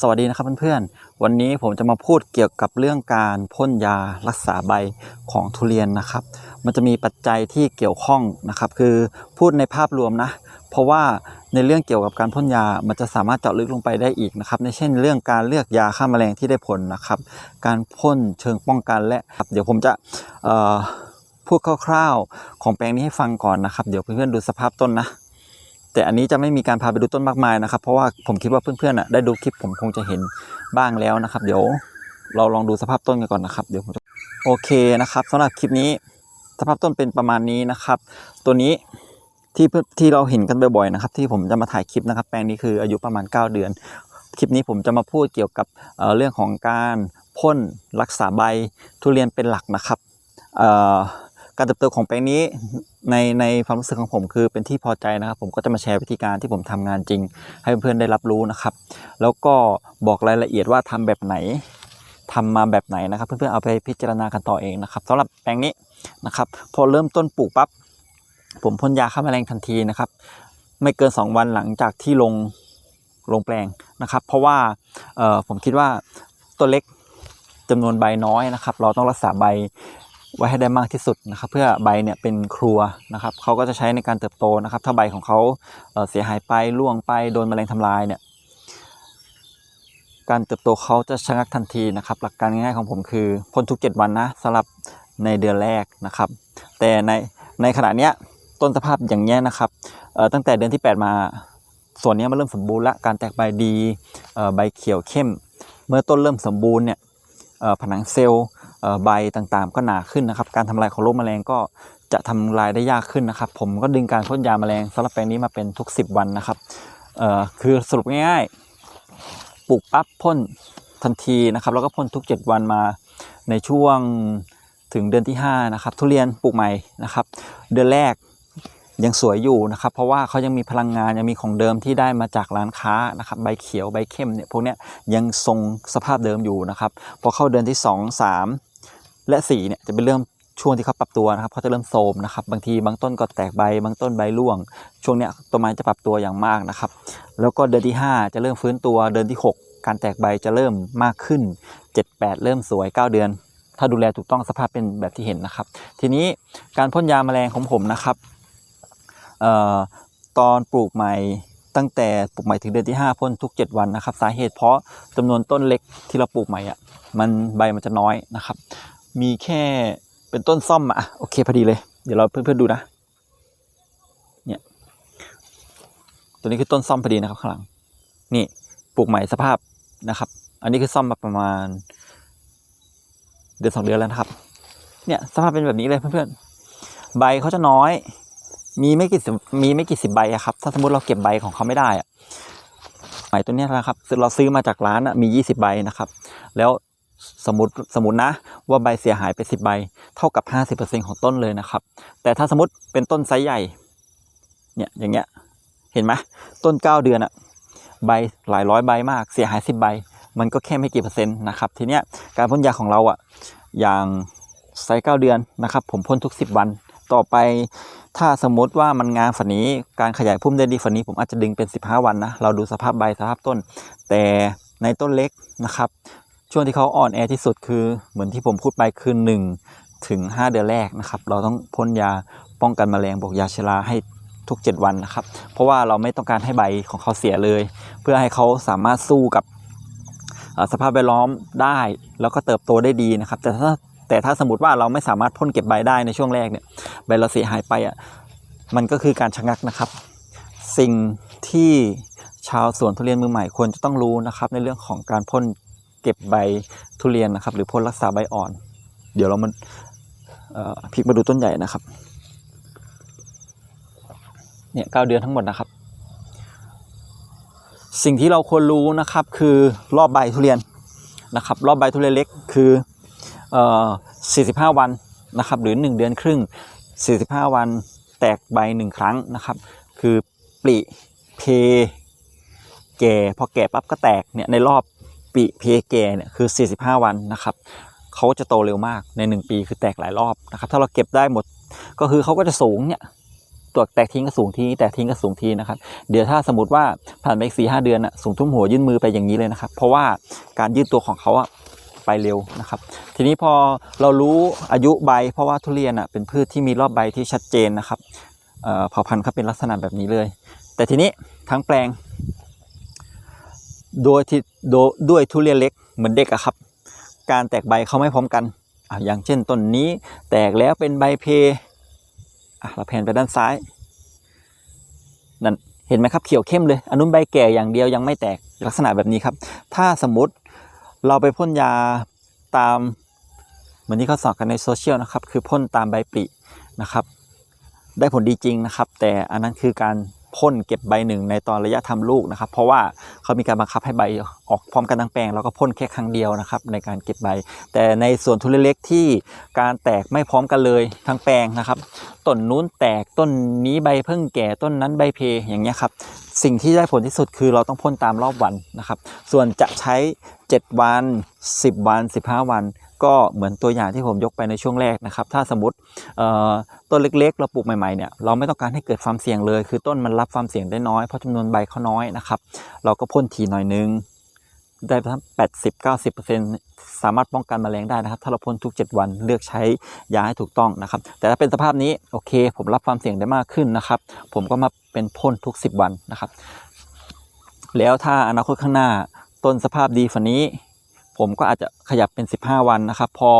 สวัสดีนะครับเพื่อนๆ วันนี้ผมจะมาพูดเกี่ยวกับเรื่องการพ่นยารักษาใบของทุเรียนนะครับ มันจะมีปัจจัยที่เกี่ยวข้องนะครับ คือพูดในภาพรวมนะ เพราะว่าในเรื่องเกี่ยวกับการพ่นยา มันจะสามารถเจาะลึกลงไปได้อีกนะครับ ในเช่นเรื่องการเลือกยาฆ่าแมลงที่ได้ผลนะครับ การพ่นเชิงป้องกันและเดี๋ยวผมจะพูดคร่าวๆ ของแปลงนี้ให้ฟังก่อนนะครับ เดี๋ยวเพื่อนๆดูสภาพต้นนะ แต่อันนี้จะไม่มีการพาไปดูต้นมากมายนะครับ เพราะว่าผมคิดว่าเพื่อนๆน่ะได้ดูคลิปผมคงจะเห็นบ้างแล้วนะครับ เดี๋ยวเราลองดูสภาพต้นกันก่อนนะครับเดี๋ยวผมโอเคนะครับสำหรับคลิปนี้สภาพต้นเป็นประมาณนี้นะครับ ตัวนี้ที่ที่เราเห็นกันบ่อยๆนะครับ ที่ผมจะมาถ่ายคลิปนะครับ แปลงนี้คืออายุประมาณ 9 เดือน คลิปนี้ผมจะมาพูดเกี่ยวกับเเรื่องของการพ่นรักษาใบทุเรียนเป็นหลักนะครับเอ่อ การเติบโตของแปลงนี้ในในความรู้สึกของผมคือเป็นที่พอใจนะครับ ผมก็จะมาแชร์วิธีการที่ผมทำงานจริง ให้เพื่อนๆได้รับรู้นะครับ แล้วก็บอกรายละเอียดว่าทำแบบไหนทำมาแบบไหนนะครับ เพื่อนๆเอาไปพิจารณากันต่อเองนะครับสำหรับแปลงนี้นะครับ พอเริ่มต้นปลูกปั๊บผมพ่นยาฆ่าแมลงทันทีนะครับ ไม่เกิน 2 วันหลังจากที่ลงลงแปลงนะครับ เพราะว่าผมคิดว่าตัวเล็กจำนวนใบน้อยนะครับ เราต้องรักษาใบ ไว้ให้ได้มากที่สุดนะครับ เพื่อใบเนี่ยเป็นครัวนะครับเขาก็จะใช้ในการเติบโตนะครับ ถ้าใบของเขาเสียหายไปร่วงไปโดนแมลงทำลายเนี่ยการเติบโตเขาจะชะงักทันทีนะครับ หลักการง่ายๆของผมคือพ่นทุก 7 วันนะสำหรับในเดือนแรกนะครับ แต่ในในขณะเนี้ยต้นสภาพอย่างเงี้ยนะครับตั้งแต่เดือนที่ 8 มาส่วนเนี้ยมันเริ่มสมบูรณ์ละการแตกใบดีใบเขียวเข้ม เมื่อต้นเริ่มสมบูรณ์เนี่ยผนังเซลล์ ใบต่างๆ ก็หนาขึ้นนะครับ การทำลายของโรคแมลงก็จะทำลายได้ยากขึ้นนะครับ ผมก็ดึงการพ่นยาแมลงสำหรับแปลงนี้มาเป็นทุก 10 วันนะครับคือสรุปง่ายๆปลูกปั๊บพ่นทันทีนะครับ แล้วก็พ่นทุก 7 วันมาในช่วงถึงเดือนที่ 5 นะครับ ทุเรียนปลูกใหม่นะครับ เดือนแรกยังสวยอยู่นะครับ เพราะว่าเขายังมีพลังงานยังมีของเดิมที่ได้มาจากร้านค้านะครับใบเขียวใบเข้มเนี่ยพวกเนี้ยยังทรงสภาพเดิมอยู่นะครับพอเข้าเดือนที่ 2 3 และ4เนี่ยจะเป็นเริ่มช่วงที่เขาปรับตัวนะครับเขาจะเริ่มโทมนะครับบางทีบางต้นก็แตกใบบางต้นใบร่วง ช่วงเนี้ยต้นไม้จะปรับตัวอย่างมากนะครับ แล้วก็เดือนที่ 5 จะเริ่มฟื้นตัวเดือนที่ 6 การแตกใบจะเริ่มมากขึ้น 7 8 เริ่มสวย 9 เดือน ถ้าดูแลถูกต้องสภาพเป็นแบบที่เห็นนะครับ ทีนี้การพ่นยาแมลงของผมนะครับเอ่อตอนปลูกใหม่ตั้งแต่ปลูกใหม่ถึงเดือนที่ 5 พ่นทุก 7 วันนะครับ สาเหตุเพราะจำนวนต้นเล็กที่เราปลูกใหม่อะมันใบมันจะน้อยนะครับ มีแค่เป็นต้นซ่อมอะโอเคพอดีเลย เดี๋ยวเราเพื่อนๆดูนะ เนี่ย ตัวนี้คือต้นซ่อมพอดีนะครับข้างหลัง นี่ปลูกใหม่สภาพนะครับ อันนี้คือซ่อมมาประมาณ เดือนสองเดือนแล้วนะครับ เนี่ยสภาพเป็นแบบนี้เลยเพื่อนๆ ใบเขาจะน้อย มีไม่กี่สิบมีไม่กี่สิบใบครับ ถ้าสมมติเราเก็บใบของเขาไม่ได้อะใหม่ตัวนี้นะครับเราซื้อมาจากร้านอะมียี่สิบใบนะครับ แล้ว สมมติสมมตินะว่าใบเสียหายไปสิบใบ เท่ากับห้าสิบเปอร์เซ็นของต้นเลยนะครับ แต่ถ้าสมมติเป็นต้นไซส์ใหญ่เนี่ยอย่างเงี้ยเห็นไหมต้นเก้าเดือนอะใบหลายร้อยใบมากเสียหายสิบใบ มันก็แค่ไม่กี่เปอร์เซ็นต์นะครับทีเนี้ยการพ่นยาของเราอะอย่างไซส์เก้าเดือนนะครับ ผมพ่นทุก 10 วันต่อไปถ้าสมมติว่ามันงามฝันนี้การขยายพุ่มได้ดีฝันนี้ ผมอาจจะดึงเป็น 15 วันนะ เราดูสภาพใบสภาพต้น แต่ในต้นเล็กนะครับ ช่วงที่เขาอ่อนแอที่สุดคือเหมือนที่ผมพูดไปคือ1ถึง5เดือนแรกนะครับ เราต้องพ่นยาป้องกันแมลงบวกยาชราให้ทุก 7 วันนะครับ เพราะว่าเราไม่ต้องการให้ใบของเขาเสียเลย เพื่อให้เขาสามารถสู้กับสภาพแวดล้อมได้ แล้วก็เติบโตได้ดีนะครับ แต่ถ้าแต่ถ้าสมมติว่าเราไม่สามารถพ่นเก็บใบได้ในช่วงแรกเนี่ยใบเราเสียหายไปอะมันก็คือการชะงักนะครับ สิ่งที่ชาวสวนทุเรียนมือใหม่ควรจะต้องรู้นะครับ ในเรื่องของการพ่น เก็บใบทุเรียนนะครับ หรือพ่นรักษาใบอ่อน เดี๋ยวเรามันพลิกมาดูต้นใหญ่นะครับ เนี่ยเก้าเดือนทั้งหมดนะครับ สิ่งที่เราควรรู้นะครับ คือรอบใบทุเรียนนะครับ รอบใบทุเรียนเล็กคือเอ่อ45 วันนะครับ หรือ 1 เดือนครึ่ง 45 วันแตกใบ 1 ครั้งนะครับ คือปลิเพ แก่พอแก่ปั๊บก็แตกเนี่ยในรอบ ปลิเพแก่เนี่ยคือ 45 วันนะครับเขาจะโตเร็วมากใน 1 ปีคือแตกหลายรอบนะครับ ถ้าเราเก็บได้หมดก็คือเขาก็จะสูงเนี่ยตัวแตกทิ้งก็สูงทีแตกทิ้งก็สูงทีนะครับ เดี๋ยวถ้าสมมติว่าผ่านไปสี่ห้าเดือนอะสูงทุ่มหัวยื่นมือไปอย่างนี้เลยนะครับ เพราะว่าการยืดตัวของเขาอะไปเร็วนะครับ ทีนี้พอเรารู้อายุใบ เพราะว่าทุเรียนอะเป็นพืชที่มีรอบใบที่ชัดเจนนะครับเผ่าพันธุ์เขาเป็นลักษณะแบบนี้เลย แต่ทีนี้ทั้งแปลง โดยที่โดด้วยทุเรียนเล็กเหมือนเด็กอะครับ การแตกใบเขาไม่พร้อมกันออย่างเช่นต้นนี้แตกแล้วเป็นใบเพเราแผ่นไปด้านซ้ายนั่นเห็นไหมครับเขียวเข้มเลยอันนู้นใบแก่อย่างเดียวยังไม่แตกลักษณะแบบนี้ครับ ถ้าสมมติเราไปพ่นยาตามเหมือนที่เขาสอนกันในโซเชียลนะครับ คือพ่นตามใบปลินะครับ ได้ผลดีจริงนะครับ แต่อันนั้นคือการ พ่นเก็บใบหนึ่งในตอนระยะทำลูกนะครับ เพราะว่าเขามีการบังคับให้ใบออกพร้อมกันทั้งแปลงแล้วก็พ่นแค่ครั้งเดียวนะครับในการเก็บใบ แต่ในส่วนทุเรียนเล็กที่การแตกไม่พร้อมกันเลยทั้งแปลงนะครับต้นนู้นแตกต้นนี้ใบเพิ่งแก่ต้นนั้นใบเพอย่างเงี้ยครับสิ่งที่ได้ผลที่สุดคือเราต้องพ่นตามรอบวันนะครับ ส่วนจะใช้ 7 วัน 10 วัน 15 วัน ก็เหมือนตัวอย่างที่ผมยกไปในช่วงแรกนะครับ ถ้าสมมติต้นเล็กๆ เราปลูกใหม่ๆเนี่ยเราไม่ต้องการให้เกิดความเสี่ยงเลย คือต้นมันรับความเสี่ยงได้น้อยเพราะจำนวนใบเขาน้อยนะครับ เราก็พ่นทีหน่อยนึงได้ทั้ง80 90 สามารถป้องกันแมลงได้นะครับ ถ้าเราพ่นทุก 7 วันเลือกใช้ยาให้ถูกต้องนะครับ แต่ถ้าเป็นสภาพนี้โอเค ผมรับความเสี่ยงได้มากขึ้นนะครับ ผมก็มาเป็นพ่นทุก 10 วันนะครับ แล้วถ้าอนาคตข้างหน้าต้นสภาพดีฝันนี้ ผมก็อาจจะขยับเป็น 15 วันนะครับ พอ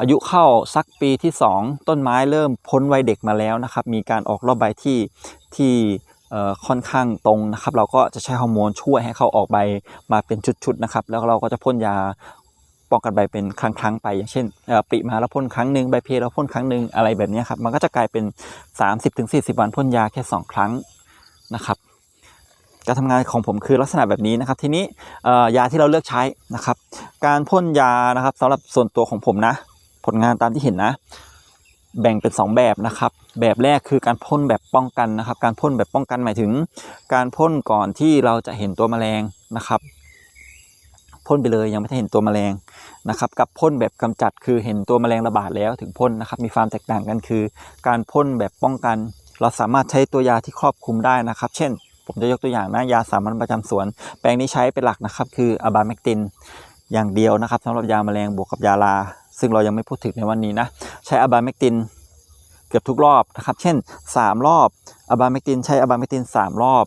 อายุเข้าสักปีที่ 2 ต้นไม้เริ่มพ้นวัยเด็กมาแล้วนะครับ มีการออกรอบใบที่ที่ค่อนข้างตรงนะครับ เราก็จะใช้ฮอร์โมนช่วยให้เขาออกใบมาเป็นชุดๆนะครับ แล้วเราก็จะพ่นยาป้องกันใบเป็นครั้งๆไป อย่างเช่นปีมาแล้วพ่นครั้งหนึ่งใบเพลแล้วพ่นครั้งหนึ่งอะไรแบบนี้ครับ มันก็จะกลายเป็น 30-40 วันพ่นยาแค่ 2 ครั้งนะครับ การทำงานของผมคือลักษณะแบบนี้นะครับ ทีนี้ยาที่เราเลือกใช้นะครับ การพ่นยานะครับสำหรับส่วนตัวของผมนะ ผลงานตามที่เห็นนะ แบ่งเป็น 2 แบบนะครับ แบบแรกคือการพ่นแบบป้องกันนะครับ การพ่นแบบป้องกันหมายถึง การพ่นก่อนที่เราจะเห็นตัวแมลงนะครับพ่นไปเลยยังไม่ได้เห็นตัวแมลงนะครับกับพ่นแบบกำจัดคือเห็นตัวแมลงระบาดแล้วถึงพ่นนะครับมีความแตกต่างกันคือ การพ่นแบบป้องกัน เราสามารถใช้ตัวยาที่ครอบคลุมได้นะครับ เช่น ผมจะยกตัวอย่างนะยาสามัญประจำสวน แปลงนี้ใช้เป็นหลักนะครับ คืออะบาเมกตินอย่างเดียวนะครับสำหรับยาแมลงบวกกับยาลา ซึ่งเรายังไม่พูดถึงในวันนี้นะ ใช้อะบาเมกตินเกือบทุกรอบนะครับ เช่น 3 รอบอะบาเมกตินใช้อะบาเมกติน 3 รอบ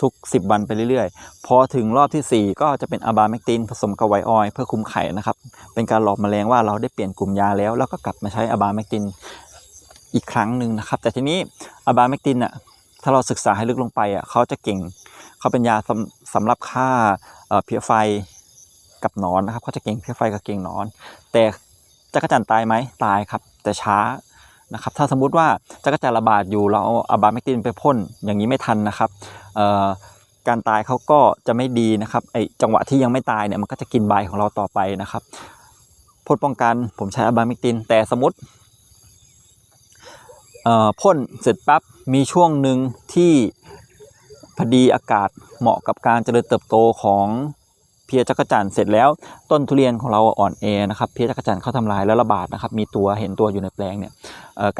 ทุก 10 วันไปเรื่อยๆ พอถึงรอบทีสี่4 ก็จะเป็นอะบาเมกตินผสมกับไวออยเพื่อคุมไข่นะครับ เป็นการหลอกแมลงว่าเราได้เปลี่ยนกลุ่มยาแล้ว แล้วก็กลับมาใช้อะบาเมกตินอีกครั้งหนึ่งนะครับ แต่ทีนี้อะบาเมกตินอะ ถ้าเราศึกษาให้ลึกลงไปอะเขาจะเก่งเขาเป็นยาสำสำหรับฆ่าเอ่อเพี้ยไฟกับนอนนะครับเขาจะเก่งเพี้ยไฟกับเก่งนอน แต่จักรจันทร์ตายไหมตายครับ แต่ช้านะครับถ้าสมมุติว่าจักรจันทร์ระบาดอยู่เราเอาอะบาเมกตินไปพ่นอย่างนี้ไม่ทันนะครับการตายเขาก็จะไม่ดีนะครับไอจังหวะที่ยังไม่ตายเนี่ยมันก็จะกินใบของเราต่อไปนะครับพ่นป้องกันผมใช้อะบาเมกติน แต่สมมติพ่นเสร็จปั๊บ มีช่วงหนึ่งที่พอดีอากาศเหมาะกับการเจริญเติบโตของเพียจักรจันเสร็จแล้วต้นทุเรียนของเราอ่อนแอนะครับเพียจักรจันเข้าทำลายแล้วระบาดนะครับมีตัวเห็นตัวอยู่ในแปลงเนี่ย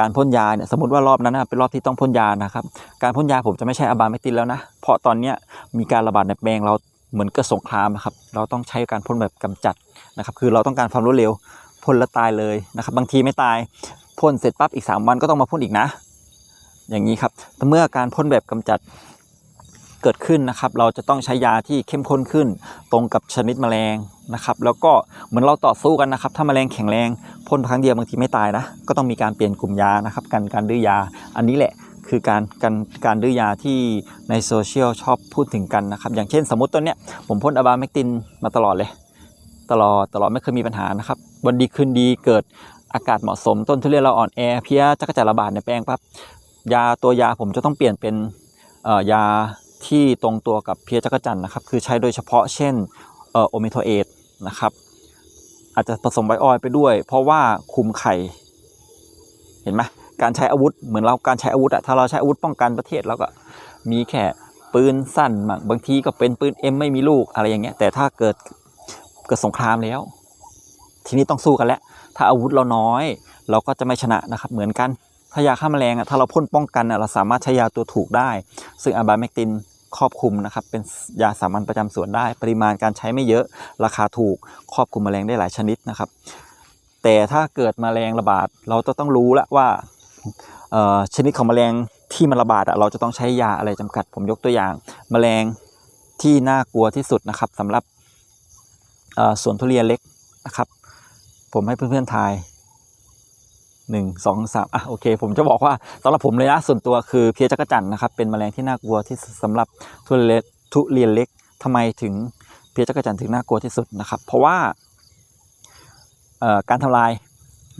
การพ่นยาเนี่ยสมมติว่ารอบนั้นนะเป็นรอบที่ต้องพ่นยานะครับการพ่นยาผมจะไม่ใช้อบาเมตินแล้วนะเพราะตอนนี้มีการระบาดในแปลงเราเหมือนกิดสงครามนะครับเราต้องใช้การพ่นแบบกำจัดนะครับคือเราต้องการความรวดเร็วพ่นแล้วตายเลยนะครับบางทีไม่ตายพ่นเสร็จปั๊บอีก 3 วันก็ต้องมาพ่นอีกนะ อย่างนี้ครับแต่เมื่อการพ่นแบบกำจัดเกิดขึ้นนะครับ เราจะต้องใช้ยาที่เข้มข้นขึ้น ตรงกับชนิดแมลงนะครับ แล้วก็เหมือนเราต่อสู้กันนะครับ ถ้าแมลงแข็งแรงพ่นครั้งเดียวบางทีไม่ตายนะ ก็ต้องมีการเปลี่ยนกลุ่มยานะครับ การการดื้อยา อันนี้แหละคือการการการดื้อยาที่ในโซเชียลชอบพูดถึงกันนะครับ อย่างเช่นสมมติต้นเนี้ยผมพ่นอะบาเมกตินมาตลอดเลย ตลอดตลอดไม่เคยมีปัญหานะครับ วันดีคืนดีเกิดอากาศเหมาะสมต้นทุเรียนเราอ่อนแอเพี้ยจักรจันทร์ระบาดในแปลงปั๊บ ยาตัวยาผมจะต้องเปลี่ยนเป็นยาที่ตรงตัวกับเพียจักจันนะครับ คือใช้โดยเฉพาะเช่นโอเมโทเอทนะครับ อาจจะผสมไวออยไปด้วย เพราะว่าคุมไข่ เห็นไหมการใช้อาวุธเหมือนเราการใช้อาวุธอะถ้าเราใช้อาวุธป้องกันประเทศเราก็มีแค่ปืนสั้นบางบางทีก็เป็นปืนเอ็มไม่มีลูกอะไรอย่างเงี้ยแต่ถ้าเกิดเกิดสงครามแล้ว ทีนี้ต้องสู้กันแล้ว ถ้าอาวุธเราน้อย เราก็จะไม่ชนะนะครับเหมือนกัน ถ้ายาฆ่าแมลงอะถ้าเราพ่นป้องกันอะเราสามารถใช้ยาตัวถูกได้ ซึ่งอะบาเมกตินครอบคลุมนะครับ เป็นยาสามัญประจำสวนได้ ปริมาณการใช้ไม่เยอะราคาถูกครอบคลุมแมลงได้หลายชนิดนะครับ แต่ถ้าเกิดแมลงระบาดเราจะต้องรู้ล้วว่าชนิดของแมลงที่มันระบาดอะเราจะต้องใช้ยาอะไรจำกัด ผมยกตัวอย่างแมลงที่น่ากลัวที่สุดนะครับสำหรับสวนทุเรียนเล็กนะครับ ผมให้เพื่อนๆทาย หนึ่งสองสามอะโอเค ผมจะบอกว่าสำหรับผมเลยนะส่วนตัวคือเพียจักรจันนะครับเป็นแมลงที่น่ากลัวที่สุดสำหรับทุเรียนเล็กทุเรียนเล็กทำไมถึงเพียจักรจันถึงน่ากลัวที่สุดนะครับ เพราะว่าการทำลาย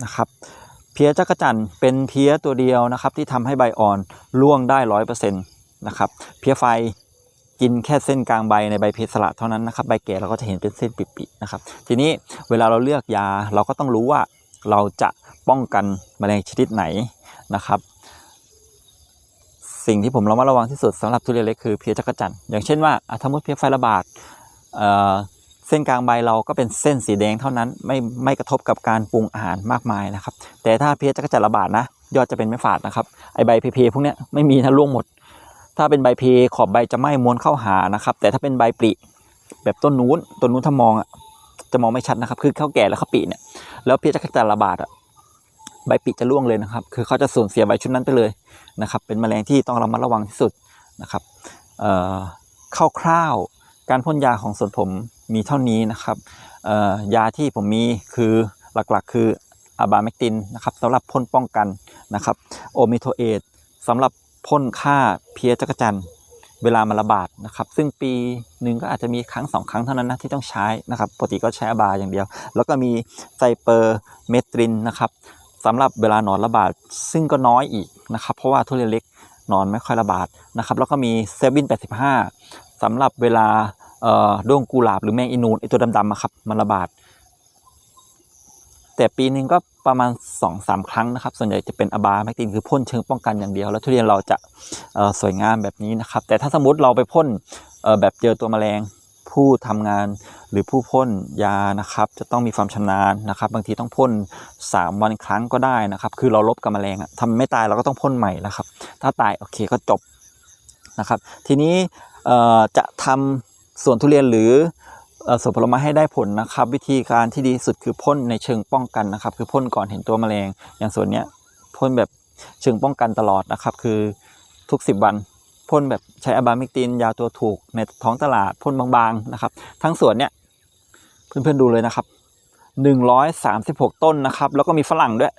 นะครับเพี้ยจักรจันเป็นเพี้ยตัวเดียวนะครับ ที่ทำให้ใบอ่อนร่วงได้ร้อยเปอร์เซ็นต์นะครับเพี้ยไฟกินแค่เส้นกลางใบในใบเพสละเท่านั้นนะครับใบแก่เราก็จะเห็นเป็นเส้นปิๆนะครับ ทีนี้เวลาเราเลือกยาเราก็ต้องรู้ว่าเราจะ ป้องกันแมลงชนิดไหนนะครับ สิ่งที่ผมระมัดระวังที่สุดสำหรับทุเรียนเล็กคือเพี้ยจักรจันอย่างเช่นว่าถ้ามุดเพี้ยไฟระบาดเเส้นกลางใบเราก็เป็นเส้นสีแดงเท่านั้นไม่ไม่กระทบกับการปรุงอาหารมากมายนะครับ แต่ถ้าเพี้ยจักรจันระบาดนะยอดจะเป็นไม่ฝาดนะครับไอใบเพๆพวกนี้ไม่มีนะร่วงหมด ถ้าเป็นใบเพขอบใบจะไหม้ม้วนเข้าหานะครับ แต่ถ้าเป็นใบปริแบบต้นนู้นต้นนู้นถ้ามองอะจะมองไม่ชัดนะครับ คือเขาแก่แล้วเขาปริเนี่ยแล้วเพี้ยจักรจันระบาดอะ ใบปริจะร่วงเลยนะครับ คือเขาจะสูญเสียใบชุดนั้นไปเลยนะครับ เป็นแมลงที่ต้องระมัดระวังที่สุดนะครับเอ่อคร่าวๆการพ่นยาของสวนผมมีเท่านี้นะครับยาที่ผมมีคือหลักๆ คืออะบาเมกตินนะครับสำหรับพ่นป้องกันนะครับโอมิโทเอตสำหรับพ่นฆ่าเพี้ยจักจันเวลามันระบาดนะครับ ซึ่งปีหนึ่งก็อาจจะมีครั้งสองครั้งเท่านั้นนะที่ต้องใช้นะครับปกติก็ใช้อะบาอย่างเดียว แล้วก็มีไซเปอร์เมทรินนะครับ สำหรับเวลาหนอนระบาดซึ่งก็น้อยอีกนะครับเพราะว่าทุเรียนเล็กหนอนไม่ค่อยระบาดนะครับแล้วก็มีเซวิน85สำหรับเวลาด้วงกุหลาบหรือแมงอีนูนไอตัวดำๆอะครับมันระบาด แต่ปีหนึ่งก็ประมาณ2อสาครั้งนะครับ ส่วนใหญ่จะเป็นอบาแมกตินคือพ่นเชิงป้องกันอย่างเดียว แล้วทุเรียนเราจะสวยงามแบบนี้นะครับ แต่ถ้าสมมติเราไปพ่นแบบเจอตัวแมลง ผู้ทำงานหรือผู้พ่นยานะครับ จะต้องมีความชำนาญนะครับ บางทีต้องพ่น 3 วันครั้งก็ได้นะครับ คือเราลบกับแมลงอะทำไม่ตายเราก็ต้องพ่นใหม่นะครับ ถ้าตายโอเคก็จบนะครับ ทีนี้จะทำสวนทุเรียนหรือสวนผลไม้ให้ได้ผลนะครับ วิธีการที่ดีสุดคือพ่นในเชิงป้องกันนะครับ คือพ่นก่อนเห็นตัวแมลง อย่างส่วนเนี้ยพ่นแบบเชิงป้องกันตลอดนะครับ คือทุก 10 วัน พ่นแบบใช้อะบามิกตินยาตัวถูกในท้องตลาดพ่นบางๆนะครับ ทั้งสวนเนี้ยเพื่อนๆดูเลยนะครับ 136 ต้นนะครับ แล้วก็มีฝรั่งด้วย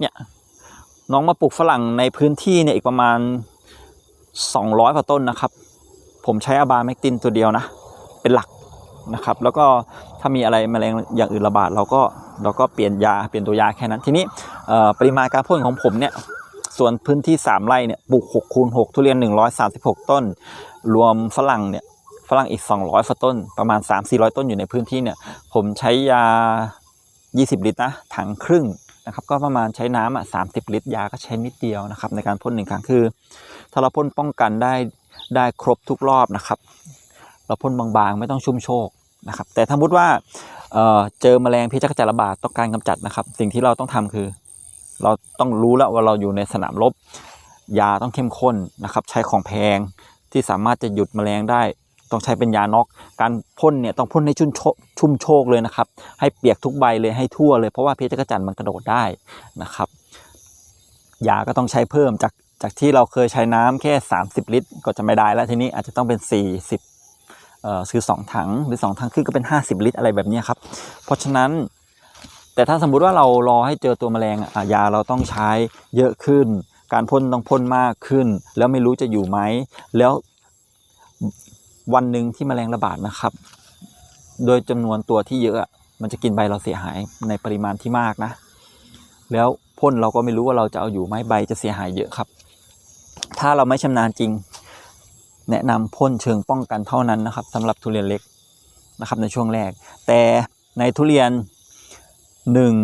เนี่ยน้องมาปลูกฝรั่งในพื้นที่เนี่ยอีกประมาณ 200กว่าต้นนะครับ ผมใช้อะบาแมกตินตัวเดียวนะ เป็นหลักนะครับ แล้วก็ถ้ามีอะไรแมลงอย่างอื่นระบาดเราก็เราก็เปลี่ยนยาเปลี่ยนตัวยาแค่นั้น ทีนี้ปริมาณการพ่นของผมเนี่ย ส่วนพื้นที่ 3 ไร่เนี่ยปลูก6คูณ6ทุเรียน 136 ต้น รวมฝรั่งเนี่ยฝรั่งอีก 200ฝต้น ประมาณ 3-400 ต้นอยู่ในพื้นที่เนี่ย ผมใช้ยา 20 ลิตรนะถังครึ่งนะครับ ก็ประมาณใช้น้ำอะ30 ลิตร ยาก็ใช้นิดเดียวนะครับ ในการพ่นหนึ่งครั้งคือ ถ้าเราพ่นป้องกันได้ได้ครบทุกรอบนะครับ เราพ่นบางๆ ไม่ต้องชุ่มโชคนะครับ แต่ถ้ามุติว่าเเจอแมลงพิษจักรจันทร์ระบาดต้องการกำจัดนะครับ สิ่งที่เราต้องทำคือ เราต้องรู้แล้วว่าเราอยู่ในสนามรบยาต้องเข้มข้นนะครับ ใช้ของแพงที่สามารถจะหยุดแมลงได้ ต้องใช้เป็นยาน็อก การพ่นเนี่ยต้องพ่นให้ชุ่มโชชุ่มโชกเลยนะครับ ให้เปียกทุกใบเลยให้ทั่วเลยเพราะว่าเพิษจักระจันมันกระโดดได้นะครับ ยาก็ต้องใช้เพิ่มจากจากที่เราเคยใช้น้ำแค่ 30 ลิตร ก็จะไม่ได้แล้วทีนี้อาจจะต้องเป็น 40เอ่อซื้อ2ถังหรือ 2 ถังขึ้นก็เป็น 50 ลิตรอะไรแบบนี้ครับ เพราะฉะนั้น แต่ถ้าสมมุติว่าเรารอให้เจอตัวแมลงอะยาเราต้องใช้เยอะขึ้น การพ่นต้องพ่นมากขึ้น แล้วไม่รู้จะอยู่ไหม แล้ววันหนึ่งที่แมลงระบาดนะครับ โดยจำนวนตัวที่เยอะอะมันจะกินใบเราเสียหายในปริมาณที่มากนะ แล้วพ่นเราก็ไม่รู้ว่าเราจะเอาอยู่ไหมใบจะเสียหายเยอะครับ ถ้าเราไม่ชำนาญจริง แนะนำพ่นเชิงป้องกันเท่านั้นนะครับสำหรับทุเรียนเล็กนะครับในช่วงแรก แต่ในทุเรียน หนึ่ง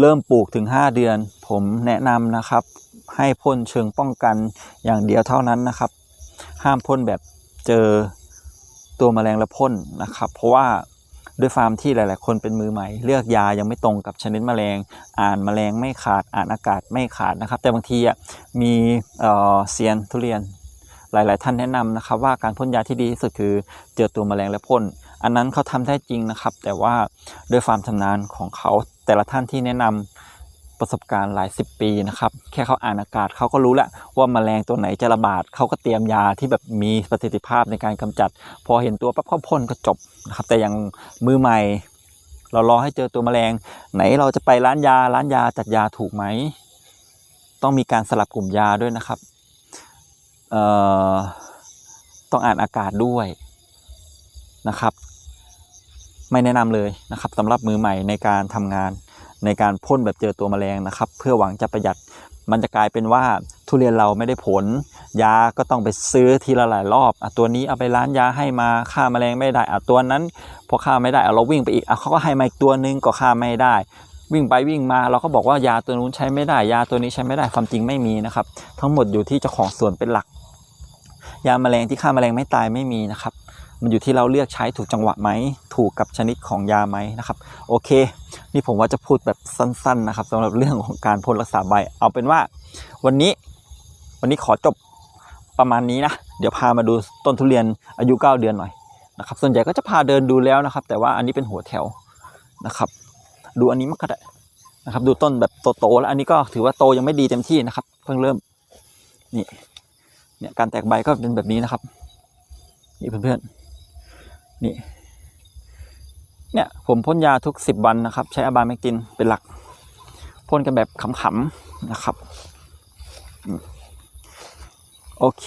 เริ่มปลูกถึง 5 เดือน ผมแนะนำนะครับ ให้พ่นเชิงป้องกันอย่างเดียวเท่านั้นนะครับ ห้ามพ่นแบบเจอตัวแมลงแล้วพ่นนะครับ เพราะว่าด้วยฟาร์มที่หลาย ๆ คนเป็นมือใหม่ เลือกยายังไม่ตรงกับชนิดแมลง อ่านแมลงไม่ขาดอ่านอากาศไม่ขาดนะครับ แต่บางทีอะมีเอ่อเซียนทุเรียนหลาย ๆ ท่านแนะนำนะครับว่าการพ่นยาที่ดีที่สุดคือเจอตัวแมลงและพ่น อันนั้นเขาทำได้จริงนะครับ แต่ว่าด้วยความชำนาญของเขา แต่ละท่านที่แนะนำประสบการณ์หลายสิบปีนะครับ แค่เขาอ่านอากาศเขาก็รู้แล้วว่าแมลงตัวไหนจะระบาดเขาก็เตรียมยาที่แบบมีประสิทธิภาพในการกำจัด พอเห็นตัวปั๊บเขาพ่นก็จบนะครับแต่อย่างมือใหม่ เรารอให้เจอตัวแมลง ไหนเราจะไปร้านยาร้านยาจัดยาถูกไหม ต้องมีการสลับกลุ่มยาด้วยนะครับต้องอ่านอากาศด้วยนะครับ ไม่แนะนำเลยนะครับสำหรับมือใหม่ในการทำงาน ในการพ่นแบบเจอตัวแมลงนะครับ เพื่อหวังจะประหยัดมันจะกลายเป็นว่าทุเรียนเราไม่ได้ผล ยาก็ต้องไปซื้อทีละหลายรอบอตัวนี้เอาไปร้านยาให้มาฆ่าแมลงไม่ได้อตัวนั้น พอฆ่าไม่ได้เราวิ่งไปอีกอเขาก็ให้มาอีกตัวนึงก็ฆ่าไม่ได้ วิ่งไปวิ่งมาเราก็บอกว่ายาตัวนู้นใช้ไม่ได้ ยาตัวนี้ใช้ไม่ได้ความจริงไม่มีนะครับ ทั้งหมดอยู่ที่เจ้าของสวนเป็นหลัก ยาแมลงที่ฆ่าแมลงไม่ตายไม่มีนะครับ มันอยู่ที่เราเลือกใช้ถูกจังหวะไหม ถูกกับชนิดของยาไหมนะครับ โอเค นี่ผมว่าจะพูดแบบสั้นๆนะครับสำหรับเรื่องของการพ่นรักษาใบ เอาเป็นว่าวันนี้วันนี้ขอจบประมาณนี้นะ เดี๋ยวพามาดูต้นทุเรียนอายุ 9 เดือนหน่อยนะครับ ส่วนใหญ่ก็จะพาเดินดูแล้วนะครับ แต่ว่าอันนี้เป็นหัวแถวนะครับ ดูอันนี้มันก็ได้นะครับ ดูต้นแบบโตๆแล้วอันนี้ก็ถือว่าโตยังไม่ดีเต็มที่นะครับ เพิ่งเริ่มนี่เนี่ยการแตกใบก็เป็นแบบนี้นะครับ นี่เพื่อนๆ นี่เนี่ยผมพ่นยาทุกสิบวันนะครับ ใช้อะบาเมกตินเป็นหลักพ่นกันแบบขำๆนะครับโอเค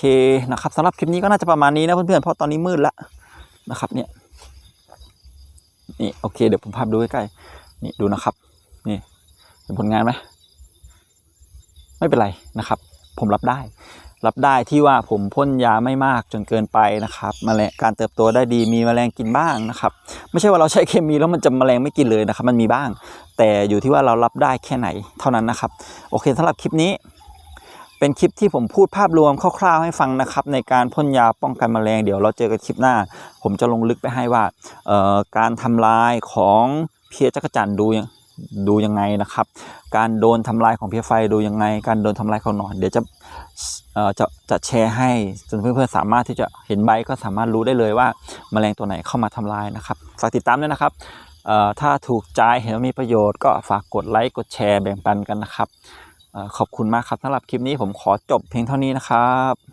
นะครับสำหรับคลิปนี้ก็น่าจะประมาณนี้นะเพื่อนๆเพราะตอนนี้มืดแล้วนะครับ เนี่ยนี่โอเค เดี๋ยวผมพาไปดูใกล้ๆนี่ดูนะครับ นี่เห็นผลงานไหมไม่เป็นไรนะครับ ผมรับได้ รับได้ที่ว่าผมพ่นยาไม่มากจนเกินไปนะครับแมลงการเติบโตได้ดีมีแมลงกินบ้างนะครับ ไม่ใช่ว่าเราใช้เคมีแล้วมันจะแมลงไม่กินเลยนะครับ มันมีบ้าง แต่อยู่ที่ว่าเรารับได้แค่ไหนเท่านั้นนะครับ โอเคสำหรับคลิปนี้ เป็นคลิปที่ผมพูดภาพรวมคร่าวๆให้ฟังนะครับ ในการพ่นยาป้องกันแมลงเดี๋ยวเราเจอกันคลิปหน้า ผมจะลงลึกไปให้ว่าการทำลายของเพียจักรจันดูยังดูยังไงนะครับ การโดนทำลายของเพียไฟดูยังไง การโดนทำลายของหนอน เดี๋ยวจะ จะจะแชร์ให้จนเพื่อนๆสามารถที่จะเห็นใบก็สามารถรู้ได้เลยว่าแมลงตัวไหนเข้ามาทำลายนะครับฝากติดตามด้วยนะครับถ้าถูกใจเห็นว่ามีประโยชน์ก็ฝากกดไลค์กดแชร์แบ่งปันกันนะครับอขอบคุณมากครับสำหรับคลิปนี้ผมขอจบเพียงเท่านี้นะครับ